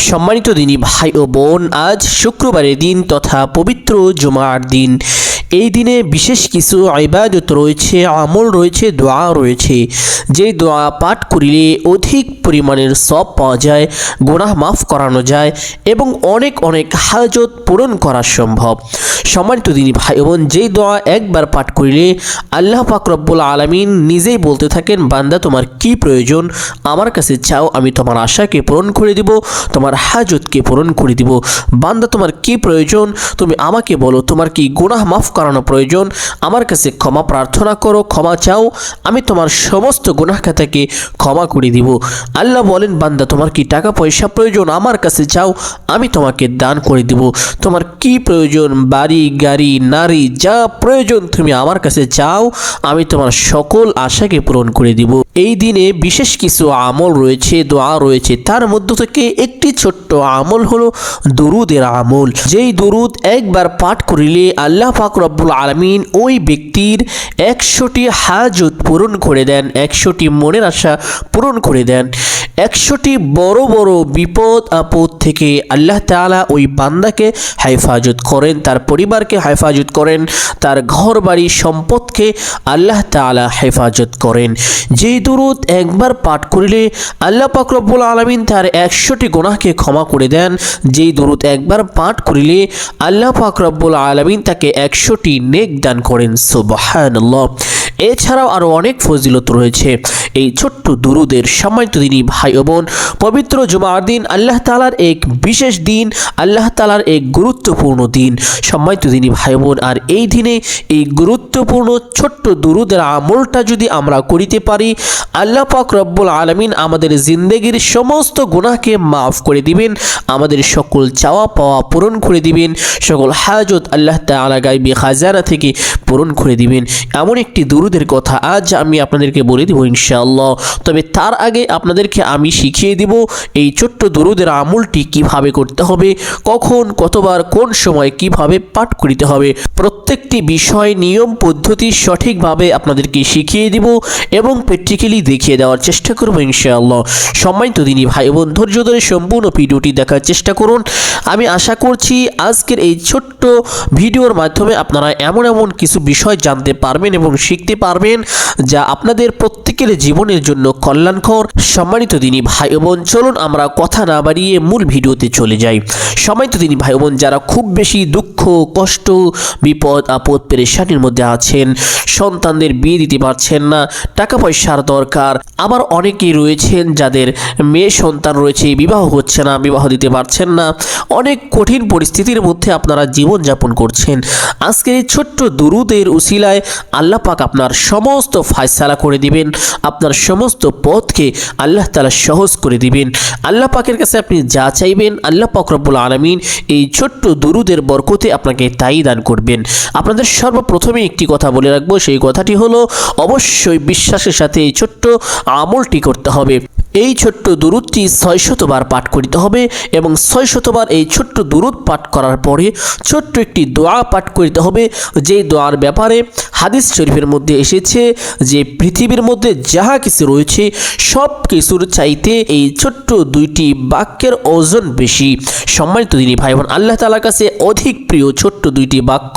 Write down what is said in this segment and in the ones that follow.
সম্মানিত দিনী ভাই ও বোন আজ শুক্রবারের দিন তথা পবিত্র জুমার দিন। এই দিনে বিশেষ কিছু ইবাদত রয়েছে, আমল রয়েছে, দোয়া রয়েছে। যে দোয়া পাঠ করিলে অধিক পরিমাণের সব পাওয়া যায়, গুনাহ মাফ করানো যায় এবং অনেক অনেক হাজত পূরণ করা সম্ভব। সম্মানিত দিনী ভাই বোন, যেই দোয়া একবার পাঠ করিলে আল্লাহ পাক রব্বুল আলমিন নিজেই বলতে থাকেন, বান্দা তোমার কি প্রয়োজন? আমার কাছে চাও, আমি তোমার আশাকে পূরণ করে দিব, তোমার হাজতকে পূরণ করে দিব। বান্দা তোমার কি প্রয়োজন? তুমি আমাকে বলো, তোমার কি গুনাহ মাফ করানো প্রয়োজন। আমার কাছে ক্ষমা প্রার্থনা করো, ক্ষমা চাও। আমি তোমার সমস্ত গুনাহ খাতাকে ক্ষমা করে দিব। আল্লাহ বলেন, বান্দা, তোমার কি টাকা পয়সা প্রয়োজন? আমার কাছে চাও, আমি তোমাকে দান করে দিব। তোমার কি প্রয়োজন? বাড়ি, গাড়ি, নারী, যা প্রয়োজন তুমি আমার কাছে চাও, আমি তোমার সকল আশাকে পূরণ করে দিব। এই দিনে বিশেষ কিছু আমল রয়েছে, দোয়া রয়েছে। তার মধ্য থেকে একটি ছোট্ট আমল হলো দরুদের আমল। যেই দরুদ একবার পাঠ করিলে আল্লাহ পাক রব্বুল আলমিন ওই ব্যক্তির একশোটি হাজত পূরণ করে দেন, একশোটি মনের আশা পূরণ করে দেন, একশোটি বড় বড় বিপদ আপদ থেকে আল্লাহ তাআলা ওই বান্দাকে হেফাজত করেন, তার পরিবারকে হেফাজত করেন, তার ঘর বাড়ি সম্পদকে আল্লাহ তাআলা হেফাজত করেন। যেই দুরুদ একবার পাঠ করিলে আল্লাহ পাক রব্বুল আলমিন তার একশোটি গুনাহকে ক্ষমা করে দেন, যেই দুরুদ একবার পাঠ করিলে আল্লাহ পাক রব্বুল আলমিন তাকে একশোটি নেক দান করেন সুবহানাল্লাহ। এছাড়াও আরও অনেক ফজিলত রয়েছে। এই ছোট্ট দুরুদের সম্মানিত দিনই ভাই ও বোন, পবিত্র জুমার দিন আল্লাহ তালার এক বিশেষ দিন, আল্লাহ তালার এক গুরুত্বপূর্ণ দিন। সম্মানিত দিনই ভাই বোন, আর এই দিনে এই গুরুত্বপূর্ণ ছোট্ট দুরুদের আমলটা যদি আমরা করিতে পারি, আল্লাহ পাক রব্বুল আলমিন আমাদের জিন্দেগির সমস্ত গুনাহকে মাফ করে দিবেন, আমাদের সকল চাওয়া পাওয়া পূরণ করে দিবেন, সকল হাজত আল্লাহ তালা গাইবি খাজানা থেকে পূরণ করে দিবেন। এমন একটি দুরুদের কথা আজ আমি আপনাদেরকে বলে দেবো ইনশাআল্লাহ। তবে তার আগে আপনাদেরকে আমি শিখিয়ে দিব এই ছোট্ট দুরুদের আমলটি কীভাবে করতে হবে, কখন, কতবার, কোন সময় কীভাবে পাঠ করিতে হবে, প্রত্যেকটি বিষয়, নিয়ম, পদ্ধতি সঠিকভাবে আপনাদেরকে শিখিয়ে দিব এবং প্র্যাকটিক্যালি দেখিয়ে দেওয়ার চেষ্টা করব ইনশাআল্লাহ। সম্মানিত দিনী ভাই বোন ধৈর্য ধরে সম্পূর্ণ ভিডিওটি দেখার চেষ্টা করুন। আমি আশা করছি আজকের এই ছোট্ট ভিডিওর মাধ্যমে আপনারা এমন এমন কিছু বিষয় জানতে পারবেন এবং শিখতে পারবেন, যা আপনাদের প্রত্যেকের জীবনের জন্য কল্যাণকর। সম্মানিত দিনী ভাই বোন চলুন আমরা কথা না বাড়িয়ে মূল ভিডিওতে চলে যাই। সম্মানিত দিনী ভাই বোন যারা খুব বেশি দুঃখ, কষ্ট, বিপদ, আপদ, পেরেশানির মধ্যে আছেন, সন্তানদের বিয়ে দিতে পারছেন না টাকা পয়সার দরকার, আবার অনেকেই রয়েছেন যাদের মেয়ে সন্তান রয়েছে, বিবাহ হচ্ছে না, বিবাহ দিতে পারছেন না। অনেক কঠিন পরিস্থিতির মধ্যে আপনারা জীবনযাপন করছেন। আজকের এই ছোট্ট দুরুদের উসিলায় আল্লাহ পাক আপনার সমস্ত ফায়সালা করে দিবেন, আপনার সমস্ত পথকে আল্লাহ তালা সহজ করে দিবেন। আল্লাহ পাকের কাছে আপনি যা চাইবেন, আল্লাহ পাক রব্বুল আলমিন এই ছোট্ট দুরুদের বরকতে আপনাকে তাই দান করবেন। আপনাদের সর্বপ্রথমে একটি কথা বলে রাখব, সেই কথাটি হলো, অবশ্যই বিশ্বাসের সাথে এই ছোট্ট আমলটি করতে হবে। এই ছোট্ট দুরুদটি ছয়শতবার পাঠ করিতে হবে এবং ছয়শতবার এই ছোট্ট দুরুদ পাঠ করার পরে ছোট্ট একটি দোয়া পাঠ করিতে হবে। যেই দোয়ার ব্যাপারে হাদিস শরীফের মধ্যে এসেছে যে পৃথিবীর মধ্যে যাহা কিছু রয়েছে, সব কিছুর চাইতে এই ছোট্ট দুইটি বাক্যের ওজন বেশি। সম্মানিত দিনী ভাই বোন আল্লাহ তালার কাছে অধিক প্রিয় ছোট্ট দুইটি বাক্য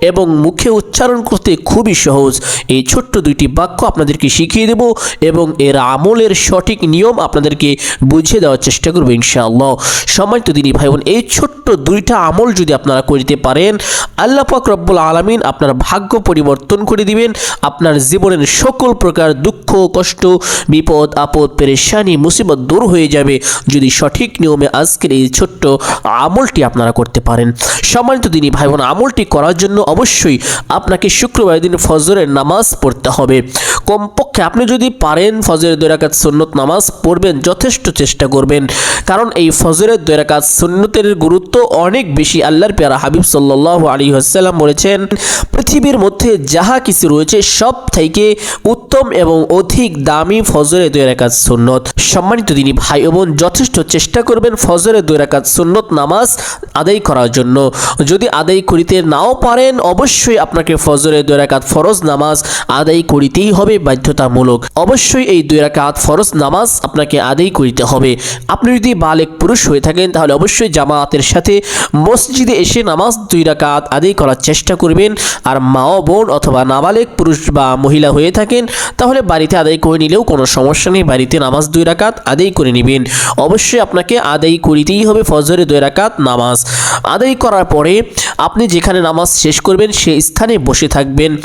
এবং মুখে উচ্চারণ করতে খুবই সহজ। এই ছোট্ট দুইটি বাক্য আপনাদেরকে শিখিয়ে দেব এবং এর আমলের সঠিক নিয়ম আপনাদেরকে বুঝিয়ে দেওয়ার চেষ্টা করব ইনশাআল্লাহ। সম্মানিত দিনী ভাই বোন এই ছোট্ট দুইটা আমল যদি আপনারা করিতে পারেন, আল্লাহ পাক রব্বুল আলমিন আপনার ভাগ্য পরিবর্তন করে দিবেন, আপনার জীবনের সকল প্রকার দুঃখ, কষ্ট, বিপদ, আপদ, পেরেশানি, মুসিবত দূর হয়ে যাবে যদি সঠিক নিয়মে আজকের এই ছোট্ট আমলটি আপনারা করতে পারেন। সম্মানিত দিনী ভাই বোন আমলটি করার জন্য অবশ্যই আপনাকে শুক্রবার দিন ফজরের নামাজ পড়তে হবে। কমপক্ষে আপনি যদি পারেন ফজরের দুই রাকাত সুন্নত নামাজ পড়বেন, যথেষ্ট চেষ্টা করবেন। কারণ এই ফজরের দুই সুন্নতের গুরুত্ব অনেক বেশি। আল্লাহর পেয়ারা হাবিব সাল্লাহ আলী হাসাল্লাম বলেছেন, পৃথিবীর মধ্যে যাহা কিছু রয়েছে, সব থেকে উত্তম এবং অধিক দামি ফজরের দুই সুন্নত। সম্মানিত দিনী ভাই বোন, যথেষ্ট চেষ্টা করবেন ফজরের দুই সুন্নত নামাজ আদায় করার জন্য। যদি আদায় করিতে নাও পারেন, অবশ্যই আপনাকে ফজরের দুই ফরজ নামাজ আদায় করিতেই হবে বাধ্যতামূলক। অবশ্যই এই দুই রাকাত ফরজ নামাজ আপনাকে আদায় করিতে হবে। আপনি যদি বালেক পুরুষ হয়ে থাকেন, তাহলে অবশ্যই জামাতের সাথে মসজিদে এসে নামাজ দুই রাকাত আদায় করার চেষ্টা করবেন। আর মা ও বোন অথবা নাবালেক পুরুষ বা মহিলা হয়ে থাকেন, তাহলে বাড়িতে আদায় করে নিলেও কোনো সমস্যা নেই। বাড়িতে নামাজ দুই রাকাত আদায় করে নেবেন। অবশ্যই আপনাকে আদায় করিতেই হবে ফজরে দুই রাকাত নামাজ। আদায় করার পরে আপনি যেখানে নামাজ শেষ করবেন, সেই স্থানে বসে থাকবেন।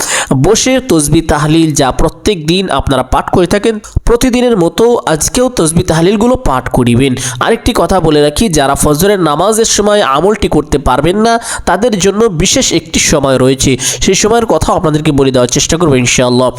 বসে তসবি তাহলিল যা প্রত্যেক দিন আপনারা পাঠ করে থাকেন। প্রতিদিনের মতো আজকেও তসবি তাহলিলগুলো পাঠ করিবেন। আরেকটি কথা বলে রাখি, যারা ফজরের নামাজের সময় আমলটি করতে পারবেন না, তাদের জন্য বিশেষ একটি সময় রয়েছে। সেই সময়ের কথা আপনাদেরকে বলে দেওয়ার চেষ্টা করব ইনশাআল্লাহ।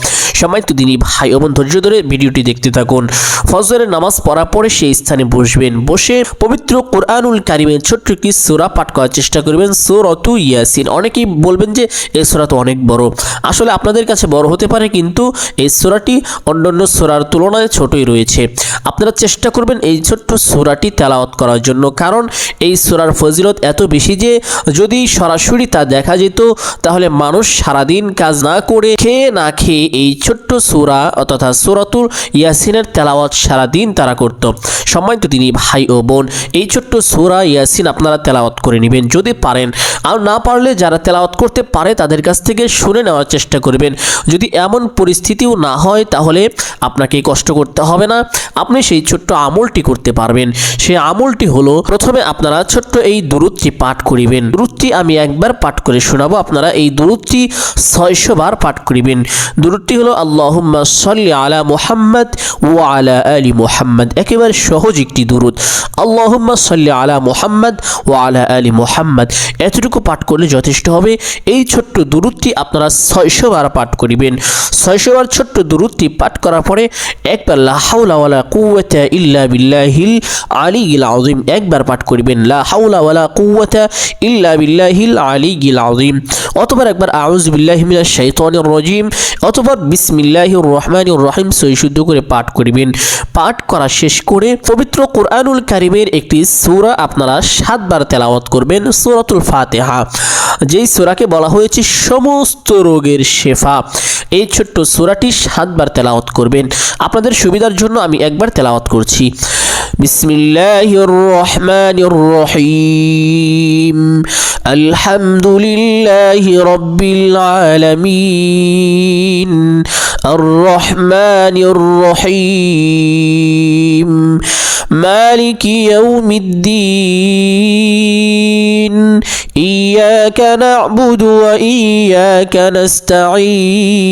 সময় তো দিনই ভাই এবং ধৈর্য ধরে ভিডিওটি দেখতে থাকুন। ফজরের নামাজ পড়ার পরে সেই স্থানে বসবেন। বসে পবিত্র কোরআনুল কারিমের ছোট্ট একটি সোরা পাঠ করার চেষ্টা করবেন সোর সোরতু ইয়াসিন। অনেকেই বলবেন যে, এই সোরা তো অনেক বড়। আসলে আপনাদের কাছে বড় হতে পারে, কিন্তু এই সোরাটি অন্যান্য সোরার তুলনায় ছোটই রয়েছে। আপনারা চেষ্টা করবেন এই ছোট্ট সোরাটি তেলাওয়াত করার জন্য। কারণ এই সোরার ফজিলত এত বেশি যে, যদি সরাসরি তা দেখা যেত, তাহলে মানুষ সারাদিন কাজ না করে খেয়ে না খেয়ে এই ছোট্ট সোরা তথা সোরাতুল ইয়াসিনের তেলাওয়াত সারাদিন তারা করত। সম্মানিত তিনি ভাই ও বোন, এই ছোট্ট সোরা ইয়াসিন আপনারা তেলাওয়াত করে নেবেন। যদি পারেন, আর না পারলে যারা তেলাওয়াত করতে পারে, তাদের কাছ থেকে শুনে নেওয়ার চেষ্টা করবেন। যদি এমন পরিস্থিতিও না হয়, তাহলে আপনাকে কষ্ট করতে হবে না। আপনি সেই ছোট্ট আমলটি করতে পারবেন। সেই আমলটি হলো, প্রথমে আপনারা ছোট্ট এই দুরুদটি পাঠ করিবেন। দুরুদটি আমি একবার পাঠ করে শোনাবো, আপনারা এই দুরুদটি ছয়শো বার পাঠ করিবেন। দুরুদটি হলো, আল্লাহুম্মা সাল্লি আলা মুহাম্মদ ও আলা আলী মুহাম্মদ। একেবারে সহজ একটি দুরুদ। আল্লাহুম্মা সাল্লি আলা মুহাম্মদ ও আলা আলি মুহাম্মদ। এতটুকু পাঠ করলে যথেষ্ট হবে। এই ছোট্ট দুরুদটি আপনারা ছয়শো বার পাঠ করিবেন। ছয়শো বার ছোট্ট দুরুদটি পাঠ করার পরে একবার লা হাওলা ওয়ালা কুওয়াতা ইল্লা বিল্লাহিল আলিয়িল আযীম। একবার পাঠ করিবেন, লা ওয়ালা ইল্লা বিল্লাহিল আলিয়িল আযীম। অতবার একবার শাইতানির রাজিম। অতবার রহমানির রহিম করে পাঠ করিবেন। পাঠ করা শেষ করে পবিত্র কোরআনুল কারিমের একটি সূরা আপনারা সাতবার তেলাওয়াত করবেন, সূরাতুল ফাতিহা। যেই সূরাকে বলা হয়েছে, সমস্ত রোগের শেফা। এই ছোট্ট সূরাটি সাতবার তেলাওয়াত করবেন। আপনাদের সুবিধার জন্য একবার তেলাওয়াত করছি বিসমিল্লাহির রহমানির রহিম আলহামদুলিল্লাহি রাব্বিল আলামিন আর রহমানির রহিম مالك يوم الدين إياك نعبد وإياك نستعين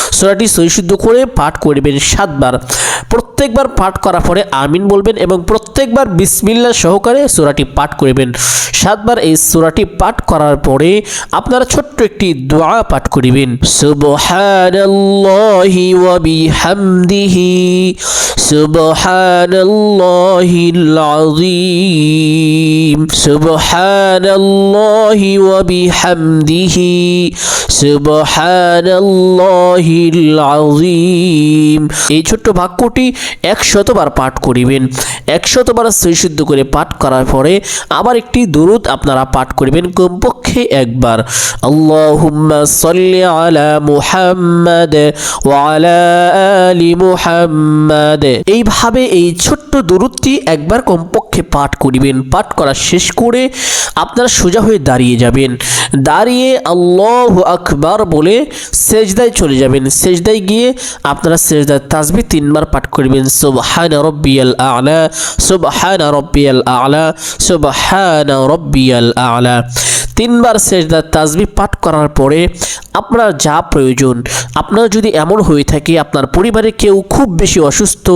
সূরাটি সৈশুদ্ধ করে পাঠ করবেন সাতবার। প্রত্যেকবার পাঠ করার পরে আমিন বলবেন এবং প্রত্যেকবার বিসমিল্লা সহকারে সূরাটি পাঠ করবেন। সাতবার এই সূরাটি পাঠ করার পরে আপনারা ছোট্ট একটি দোয়া পাঠ করিবেন। সুবহানাল্লাহি ওয়া বিহামদিহি, সুবহানাল্লাহিল আযীম, সুবহানাল্লাহি ওয়া বিহামদিহি, সুবহানাল্লাহিল আযীম এই ছোট্ট বাক্যটি একশতবার পাঠ করিবেন। একশতবার সৈশুদ্ধ করে পাঠ করার পরে আবার একটি দুরুদ আপনারা পাঠ করিবেন কমপক্ষে একবার। আল্লাহুম্মা সাল্লি আলা মুহাম্মাদ ওয়া আলা আলি মুহাম্মাদ। এইভাবে এই ছোট্ট দুরুদটি একবার কমপক্ষে পাঠ করিবেন। পাঠ করা শেষ করে আপনারা সোজা হয়ে দাঁড়িয়ে যাবেন। দাঁড়িয়ে আল্লাহ আকবার বলে সেজদায় চলে যাবেন। সেজদায় গিয়ে আপনারা সেজদার তাসবি তিনবার পাঠ করবেন। সুবহান রব্বিয়াল আলা, সুবহান রব্বিয়াল আলা, সুবহান রব্বিয়াল আলা। তিনবার সেজদার তাসবি পাঠ করার পরে আপনার যা প্রয়োজন, আপনার যদি এমন হয়ে থাকে, আপনার পরিবারে কেউ খুব বেশি অসুস্থ,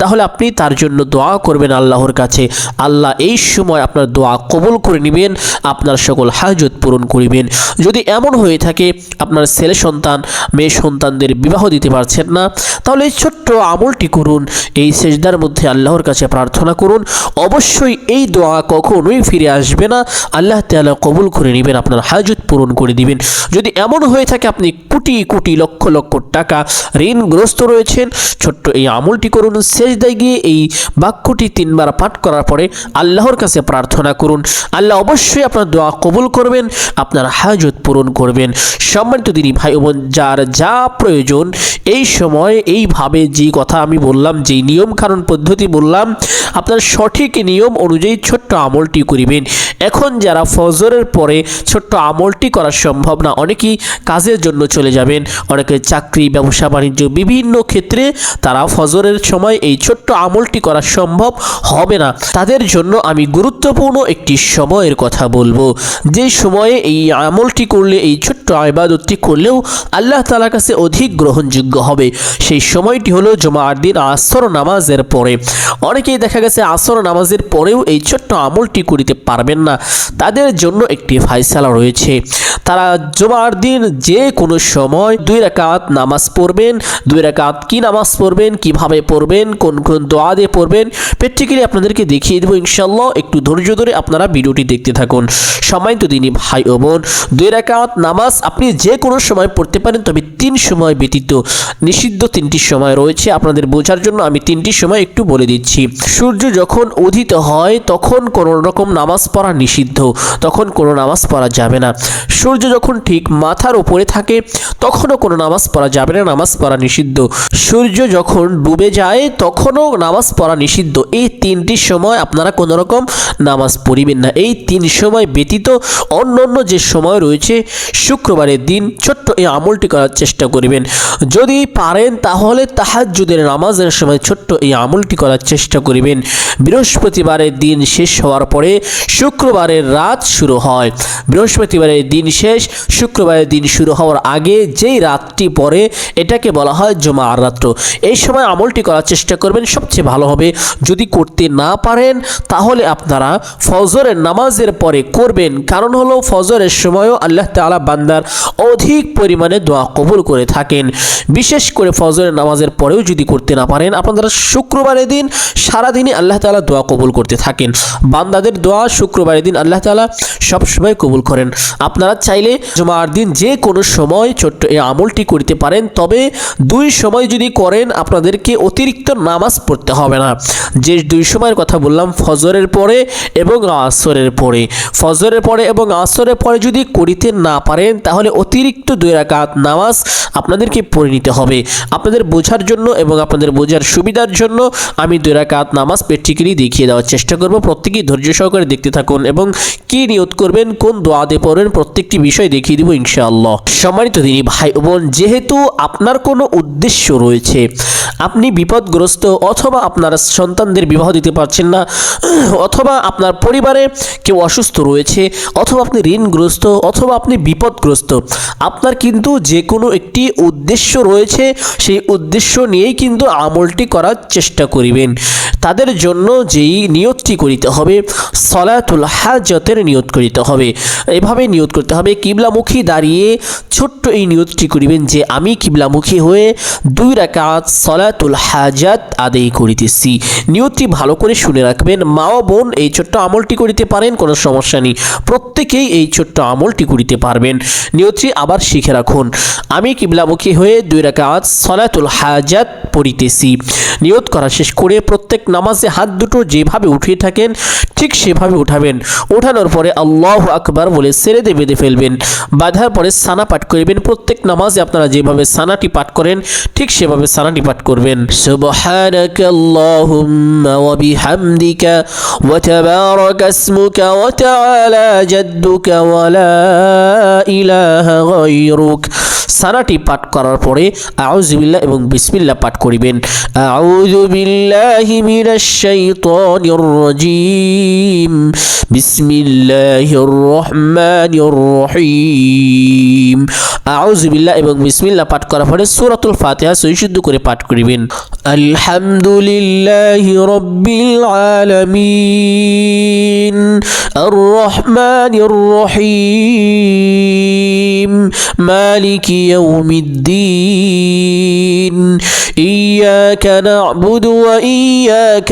তাহলে আপনি তার জন্য দোয়া করবেন আল্লাহর কাছে। আল্লাহ এই সময় আপনার দোয়া কবুল করে নেবেন, আপনার সকল হাজত পূরণ করিবেন। যদি এমন হয়ে থাকে, আপনার ছেলে সন্তান, মেয়ে সন্তানদের বিবাহ দিতে পারছেন না, তাহলে এই ছোট্ট আমলটি করুন, এই সেজদার মধ্যে আল্লাহর কাছে প্রার্থনা করুন। অবশ্যই এই দোয়া কখনোই ফিরে আসবে না, আল্লাহ তাআলা কবুল করে করে নেবেন, আপনার হাজত পূরণ করে দিবেন। যদি এমন হয়ে থাকে, আপনি কোটি কোটি লক্ষ লক্ষ টাকা ঋণগ্রস্ত রয়েছেন, ছোট্ট এই আমলটি করুন। শেষ দায় গিয়ে এই বাক্যটি তিনবার পাঠ করার পরে আল্লাহর কাছে প্রার্থনা করুন। আল্লাহ অবশ্যই আপনার দোয়া কবুল করবেন, আপনার হাজত পূরণ করবেন। সম্মানিত দিনী ভাই বোন, যার যা প্রয়োজন, এই সময় এইভাবে যে কথা আমি বললাম যেই নিয়ম কানুন পদ্ধতি বললাম, আপনার সঠিক নিয়ম অনুযায়ী ছোট্ট আমলটি করিবেন। এখন যারা ফজরের পরে ছোট্ট আমলটি করা সম্ভব না। অনেকেই কাজের জন্য চলে যাবেন। অনেকে চাকরি, ব্যবসা, বাণিজ্য বিভিন্ন ক্ষেত্রে তারা ফজরের সময় এই ছোট্ট আমলটি করা সম্ভব হবে না। তাদের জন্য আমি গুরুত্বপূর্ণ একটি সময়ের কথা বলব। যে সময়ে এই আমলটি করলে, এই ছোট্ট ইবাদতটি করলেও আল্লাহ তালার কাছে অধিক গ্রহণযোগ্য হবে। সেই সময়টি হলো জমার দিন আসর নামাজের পরে। অনেকেই দেখা গেছে আসর নামাজের পরেও এই ছোট্ট আমলটি করিতে পারবেন না। তাদের জন্য একটি ফাইসালা রয়েছে। তারা জমার দিন যে কোনো সময় দুই রাকাত নামাজ পড়বেন। দুই রাকাত কি নামাজ পড়বেন, কীভাবে পড়বেন, কোন কোন দোয়া দিয়ে পড়বেন, প্র্যাকটিক্যালি আপনাদেরকে দেখিয়ে দেবো ইনশাল্লাহ একটু ধৈর্য ধরে আপনারা ভিডিওটি দেখতে থাকুন। সময় তো দিনই ভাই ও বোন, দুই রাকাত নামাজ আপনি যে কোনো সময় পড়তে পারেন, তবে তিন সময় ব্যতীত নিষিদ্ধ তিনটি সময় রয়েছে। আপনাদের বোঝার জন্য আমি তিনটি সময় একটু বলে দিচ্ছি। সূর্য যখন উদিত হয়, তখন কোনো রকম নামাজ পড়া নিষিদ্ধ। তখন কোনো নামাজ পড়া যাবে না। সূর্য যখন ঠিক মাথার উপরে থাকে, তখনও কোনো নামাজ পড়া যাবে না, নামাজ পড়া নিষিদ্ধ। সূর্য যখন ডুবে যায়, তখনও নামাজ পড়া নিষিদ্ধ। এই তিনটি সময় আপনারা কোনো রকম নামাজ পড়িবেন না। এই তিন সময় ব্যতীত অন্য অন্য যে সময় রয়েছে, শুক্রবারের দিন ছোট্ট এই আমলটি করার চেষ্টা করিবেন। যদি পারেন, তাহলে তাহাজ্জুদের নামাজের সময় ছোট্ট এই আমলটি করার চেষ্টা করিবেন। বৃহস্পতিবারের দিন শেষ হওয়ার পরে শুক্রবারের রাত শুরু হয়। বৃহস্পতিবারের দিন শেষ, শুক্রবারের দিন শুরু হওয়ার আগে যেই রাতটি পরে এটাকে বলা হয় জমা আর রাত্র। এই সময় আমলটি করার চেষ্টা করবেন, সবচেয়ে ভালো হবে যদি করতে না পারেন, তাহলে আপনারা ফজরের নামাজের পরে করবেন। কারণ হলো ফজরের সময়ও আল্লাহ তাআলা বান্দার অধিক পরিমাণে দোয়া কবুল করে থাকেন। বিশেষ করে ফজরের নামাজের পরেও যদি করতে না পারেন আপনারা শুক্রবারের দিন সারাদিনে আল্লাহ তাআলা দোয়া কবুল করতে থাকেন। বান্দাদের দোয়া শুক্রবারের দিন আল্লাহ তাআলা সবসময় কবুল করেন। আপনারা চাইলে জমার দিন যে কোনো সময় ছোট্ট এই আমলটি করতে পারেন, তবে দুই সময় যদি করেন, আপনাদেরকে অতিরিক্ত নামাজ পড়তে হবে না। যে দুই সময়ের কথা বললাম, ফজরের পরে এবং আসরের পরে। ফজরের পরে এবং আসরের পরে যদি করিতে না পারেন, তাহলে অতিরিক্ত দুই রাকাত নামাজ আপনাদেরকে পড়ে নিতে হবে। আপনাদের বোঝার জন্য এবং আপনাদের বোঝার সুবিধার জন্য আমি দুই রাকাত নামাজ প্র্যাকটিক্যালি দেখিয়ে দেওয়ার চেষ্টা করব। প্রত্যেকেই ধৈর্য সহকারে দেখতে থাকুন এবং কি নিয়ত করবেন কোন দোয়া দিয়ে পড়বেন প্রত্যেকটি বিষয় দেখিয়ে দিব ইনশাআল্লাহ। সম্মানিত দিনী ভাই বোন, যেহেতু আপনার কোনো উদ্দেশ্য রয়েছে, আপনি বিপদগ্রস্ত অথবা আপনার সন্তানদের বিবাহ দিতে পারছেন না, অথবা আপনার পরিবারে কেউ অসুস্থ রয়েছে, অথবা আপনি ঋণগ্রস্ত, অথবা আপনি বিপদগ্রস্ত, আপনার কিন্তু যে কোনো একটি উদ্দেশ্য রয়েছে, সেই উদ্দেশ্য নিয়েই কিন্তু আমলটি করার চেষ্টা করিবেন। তাদের জন্য যেই নিয়তটি করিতে হবে, সলাতুল হাজতের নিয়ত করিতে হবে। এভাবে নিয়ত করতে হবে। কিবলামুখী দাঁড়িয়ে ছোট্ট এই নিয়তটি করিবেন যে, আমি কিবলামুখী হয়ে দুই রাকাত সলাতুল হাজাত আদায় করিতেছি। নিয়তটি ভালো করে শুনে রাখবেন। মা ও বোন এই ছোট্ট আমলটি করিতে পারেন, কোনো সমস্যা নেই। প্রত্যেকেই এই ছোট্ট আমলটি করিতে পারবেন। নিয়তটি আবার শিখে রাখুন। আমি কিবলামুখী হয়ে দুই রাকাত সলাতুল হাজাত পড়িতেছি। নিয়ত করা শেষ করে প্রত্যেক নামাজে হাত দুটো যেভাবে উঠিয়ে থাকেন ঠিক সেভাবে উঠাবেন। ওঠানোর পরে আল্লাহ আকবার বলে সেরে দিয়ে বেঁধে ফেলবেন। বাঁধার পরে সানা পাঠ করবেন। প্রত্যেক নামাজে আপনারা যেভাবে সানাটি পাঠ করেন, ঠিক সেভাবে সানাটি পাঠ করবেন। গায়রুক। সানাটি পাঠ করার পরে আউযুবিল্লাহ এবং বিসমিল্লা পাঠ করিবেন। আউযু বিল্লাহি মিনাশ শাইতানির রাজীম। বিসমিল্লাহির রহমানির রহিম আউযুবিল্লাহ এবং বিসমিল্লাহ পাঠ করার পরে সূরাতুল ফাতিহা সহিশুদ্ধ করে পাঠ করিবেন আলহামদুলিল্লাহি রাব্বিল আলামিন আর রহমানির রহিম মালিকি ইয়াউমিদ্দিন إياك نعبد وإياك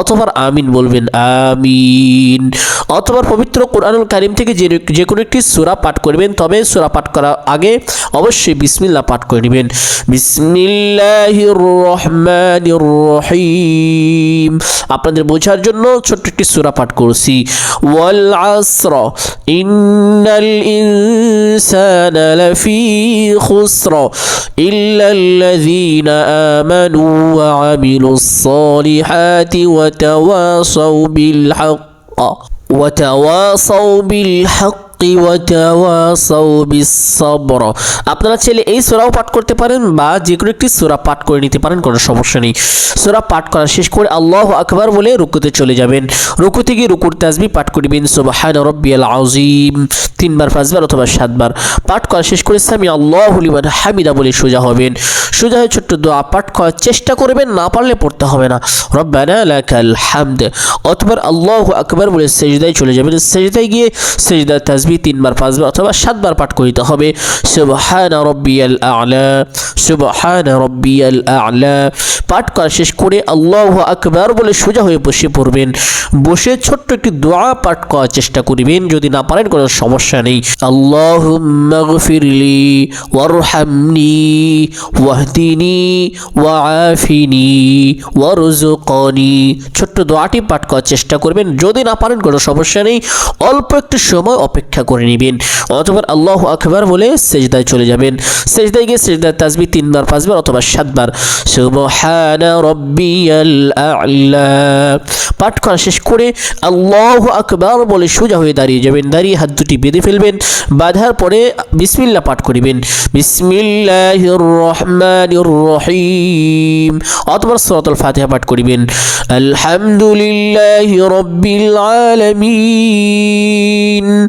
অতবার আমিন বলবেন, আমিন। অথবা পবিত্র কোরআনুল কারিম থেকে যে যে কোনো একটি সূরা পাঠ করবেন, তবে সূরা পাঠ করার আগে অবশ্যই বিসমিল্লাহ পাঠ করে নেবেন। বিসমিল্লাহির রহমানির রহিম আপনাদের বোঝার জন্য ছোট্ট একটি সূরা পাঠ করছি। ওয়াল আসর ইন্নাল ইনসানা লাফি খুসর। ইল্লাল্লাযীনা আমানু ওয়া আমিলুস সালিহাতি ওয়া তাওয়াসাউ বিল হক্ক ওয়া আপনারা চাইলে এই সোরাও পাঠ করতে পারেন বা যে কোনো একটি সোরা পাঠ করে নিতে পারেন, কোনো সমস্যা নেই। সোরা পাঠ করা শেষ করে আল্লাহ আকবার বলে রুকুতে চলে যাবেন। রুকুতে গিয়ে রুকুর তাজবি পাঠ করবেন, সুবহান রব্বিয়াল আযীম, তিনবার, পাঁচবার অথবা সাতবার। পাঠ করা শেষ করে সামি আল্লাহ লিমান হামিদা বলে সোজা হবেন। সোজা হয়ে ছোট্ট দোয়া পাঠ করার চেষ্টা করবেন, না পারলে পড়তে হবে না। রব্বানা লাকাল হামদ। অথবা আল্লাহ আকবার বলে সেজদায় চলে যাবেন। সেজদায় গিয়ে সেজদার তাজবি তিনবার, পাঁচবার অথবা সাতবার পাঠ করিতে হবে। সুবহান রব্বিয়াল আ'লা, সুবহান রব্বিয়াল আ'লা। পাঠ করা শেষ করে আল্লাহু আকবার বলে সোজা হয়ে বসে পড়বেন। বসে ছোট্ট একটি দোয়া পাঠ করার চেষ্টা করিবেন, যদি না পারেন কোনো সমস্যা নেই। আল্লাহুম্মা গফিরলি ওয়ারহামনি, ওয়াহদিনি ওয়াআফিনি ওয়ারজুকনি ছোট্ট দোয়াটি পাঠ করার চেষ্টা করবেন, যদি না পারেন কোনো সমস্যা নেই। অল্প একটু সময় অপেক্ষা করে নেবেন। অথবা আল্লাহ আকবার বলে সেজদায় চলে যাবেন। সেজদায় গিয়ে সেজদার তাজবি তিনবার, পাঁচবার অথবা সাতবার। পাঠ করা শেষ করে আল্লাহ আকবার বলে সোজা হয়ে দাঁড়িয়ে যাবেন। দাঁড়িয়ে হাত দুটি বেঁধে ফেলবেন। বাঁধার পরে বিসমিল্লাহ পাঠ করিবেন। বিসমিল্লাহির রহমানির রহিম অথবা সূরাতুল ফাতিহা পাঠ করিবেন। আলহামদুলিল্লাহি রাব্বিল আলামিন।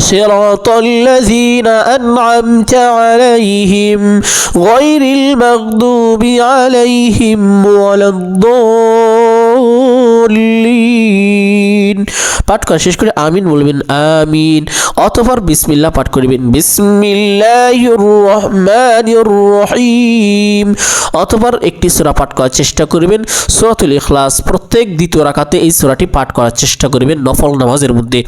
صراط الذين أنعمت عليهم غير المغضوب عليهم ولا الضالين পাঠ করা শেষ করে আমিন বলবেন আমিন অতঃপর বিসমিল্লাহ পাঠ করবেন বিসমিল্লাহির রহমানির রহিম অতঃপর একটি সূরা পাঠ করার চেষ্টা করবেন সূরাতুল ইখলাস প্রত্যেক দ্বিতীয় রাকাতে এই সূরাটি পাঠ করার চেষ্টা করবেন নফল নামাজের মধ্যে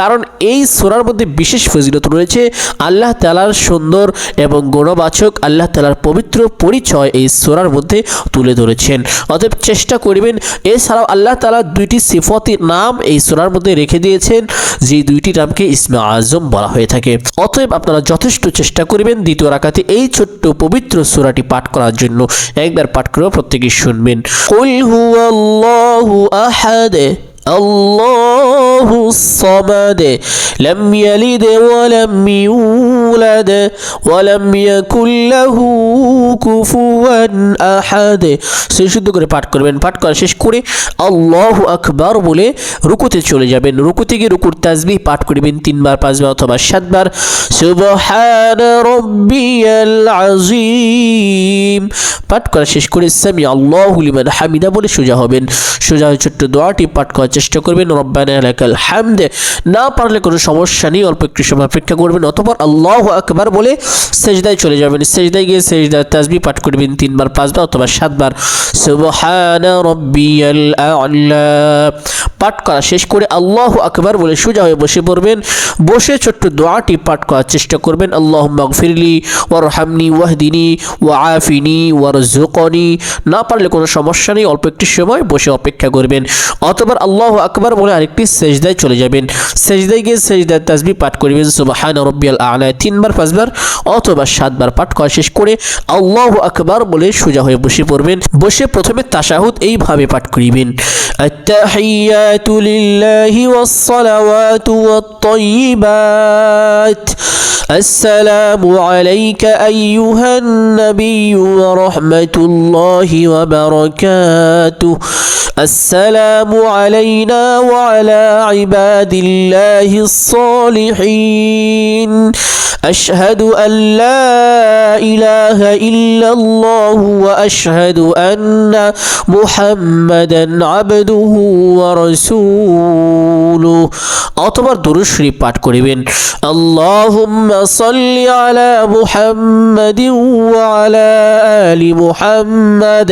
কারণ এই সূরার মধ্যে বিশেষ ফজিলত রয়েছে, আল্লাহ তালার সুন্দর এবং গুণবাচক, আল্লাহ তালার পবিত্র পরিচয় এই সূরার মধ্যে তুলে ধরেছেন। অতএব চেষ্টা করবেন, এছাড়াও আল্লাহ তালা দুইটি সিফতি নাম এই সূরার মধ্যে রেখে দিয়েছেন, যে দুইটি নামকে ইসমে আজম বলা হয়ে থাকে। অতএব আপনারা যথেষ্ট চেষ্টা করবেন দ্বিতীয় রাকাতে এই ছোট্ট পবিত্র সোরাটি পাঠ করার জন্য। একবার পাঠ করে প্রত্যেকেই শুনবেন। কুল হুয়াল্লাহু আহাদ। الله الصمد لم يلد ولم يولد ولم يكن له كفوا أحد সে শুদ্ধ করে পাঠ করবেন পাঠ করা শেষ করে আল্লাহ আকবার বলে রুকুতে চলে যাবেন রুকুতে গিয়ে রুকুর তাজবি পাঠ করবেন তিনবার পাঁচবার অথবা সাতবার সুবহান রব্বিয়াল আযীম পাঠ করা শেষ করে সামি আল্লাহু লিমান হামিদা বলে সোজা হবেন সোজা হয়ে ছোট্ট দোয়াটি পাঠ করার চেষ্টা করবেন, রব্বানা লাকাল হামদ। না পারলে কোনো সমস্যা নেই, অল্প একটু সময় অপেক্ষা করবেন অতঃপর আল্লাহু আকবার বলে সেজদায় চলে যাবেন। সেজদায় গিয়ে সেজদার তাসবিহ পাঠ করবেন, তিনবার, পাঁচবার অথবা সাতবার। সুবহানা রব্বিয়াল আ'লা। পাঠ করা শেষ করে আল্লাহু আকবার বলে সোজা হয়ে বসে পড়বেন। বসে ছোট্ট দোয়াটি পাঠ করার চেষ্টা করবেন। আল্লাহ মাগফিরলি ওয়ারহামনি ওয়াহদিনি ওয়াআফিনি ওয়ারজুকনি না পারলে কোনো সমস্যা নেই, অল্প একটি সময় বসে অপেক্ষা করবেন। অতবার আল্লাহ আকবার বলে আরেকটি সেজদায় চলে যাবেন সেজদায় গিয়ে সেজদার তাসবি পাঠ করবেন সুবাহান রব্বিয়াল আলা তিনবার পাঁচবার অথবা সাতবার পাঠ করা শেষ করে আল্লাহ আকবার বলে সোজা হয়ে বসে পড়বেন বসে প্রথমে তাশাহুদ এইভাবে পাঠ করিবেন التحيات لله والصلوات والطيبات السلام عليك أيها النبي ورحمة الله وبركاته السلام علينا وعلى عباد الله الصالحين أشهد أن لا إله إلا الله وأشهد أن محمدا عبده ورسوله অতবার দুরুদ শরীফ পাঠ করিবেন আল্লাহুম্মা সাল্লি আলা মুহাম্মাদিন ওয়া আলা আলি মুহাম্মাদ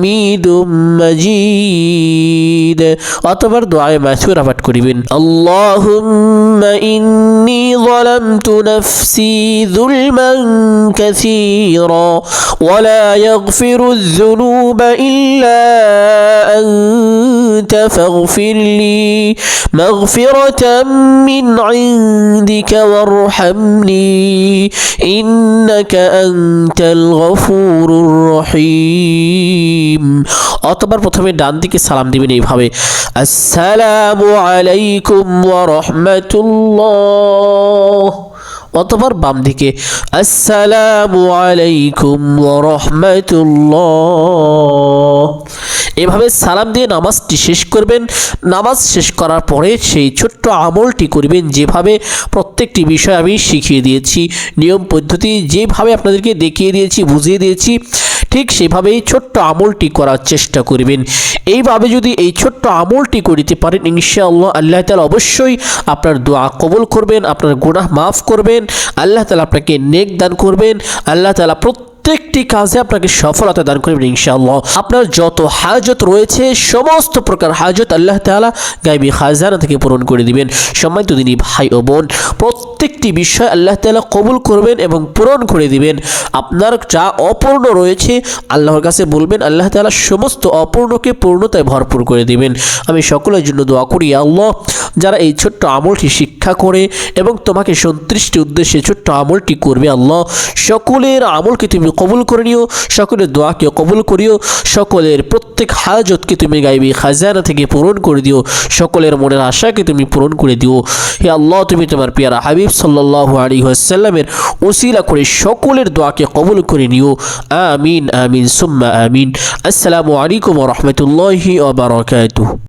مجيد অতবার দোয়ায় মাসুরা পাঠ করিবেন اللهم إني ظلمت نفسي ظلما كثيرا ولا يغفر الذنوب إلا أنت فاغفر لي مغفرة من عندك وارحمني إنك أنت الغفور الرحيم অতবার প্রথমে ডান দিকে সালাম দিবেন এইভাবে, আসসালামু আলাইকুম ওয়া রাহমাতুল্লাহ। অতবার বাম দিকে, আসসালামু আলাইকুম ওয়া রাহমাতুল্লাহ। এভাবে সালাম দিয়ে নামাজটি শেষ করবেন। নামাজ শেষ করার পরে সেই ছোট্ট আমলটি করবেন। যেভাবে প্রত্যেকটি বিষয় আমি শিখিয়ে দিয়েছি, নিয়ম পদ্ধতি যেভাবে আপনাদেরকে দেখিয়ে দিয়েছি, বুঝিয়ে দিয়েছি, ঠিক সেভাবেই ছোট্ট আমলটি করার চেষ্টা করবেন। এইভাবে যদি এই ছোট্ট আমলটি করিতে পারেন, ইনশাআল্লাহ আল্লাহ তালা অবশ্যই আপনার দোয়া কবুল করবেন, আপনার গুনাহ মাফ করবেন, আল্লাহ তালা আপনাকে নেক দান করবেন, আল্লাহ তালা প্রত্যেকটি কাজে আপনাকে সফলতা দান করবেন ইনশাআল্লাহ। আপনার যত হাজত রয়েছে, সমস্ত প্রকার হাজত আল্লাহ তাআলা গাইবি খাজানা থেকে পূরণ করে দিবেন। সম্মানিত দিনী ভাই ও বোন, প্রত্যেকটি বিষয় আল্লাহ তাআলা কবুল করবেন এবং পূরণ করে দিবেন। আপনার যা অপূর্ণ রয়েছে, আল্লাহর কাছে বলবেন, আল্লাহ তাআলা সমস্ত অপূর্ণকে পূর্ণতায় ভরপুর করে দিবেন। আমি সকলের জন্য দোয়া করি আল্লাহ। যারা এই ছোট্ট আমলটি শিক্ষা করে এবং তোমাকে সন্তুষ্টি উদ্দেশ্যে ছোট্ট আমলটি করবে আল্লাহ, সকলের আমলকে তুমি কবুল করে নিও, সকলের দোয়াকে কবুল করিও, সকলের প্রত্যেক হাজতকে তুমি গাইবি, খাজানা থেকে পূরণ করে দিও, সকলের মনের আশাকে তুমি পূরণ করে দিও। হে আল্লাহ, তুমি তোমার পিয়ারা হাবিব সাল্লাহ আলী আসাল্লামের ওসিলা করে সকলের দোয়াকে কবুল করে নিও। আমিন আমিন, সুম্মা আমিন। আসসালামু আলাইকুম রহমতুল্লাহি ওবরাকাতুহ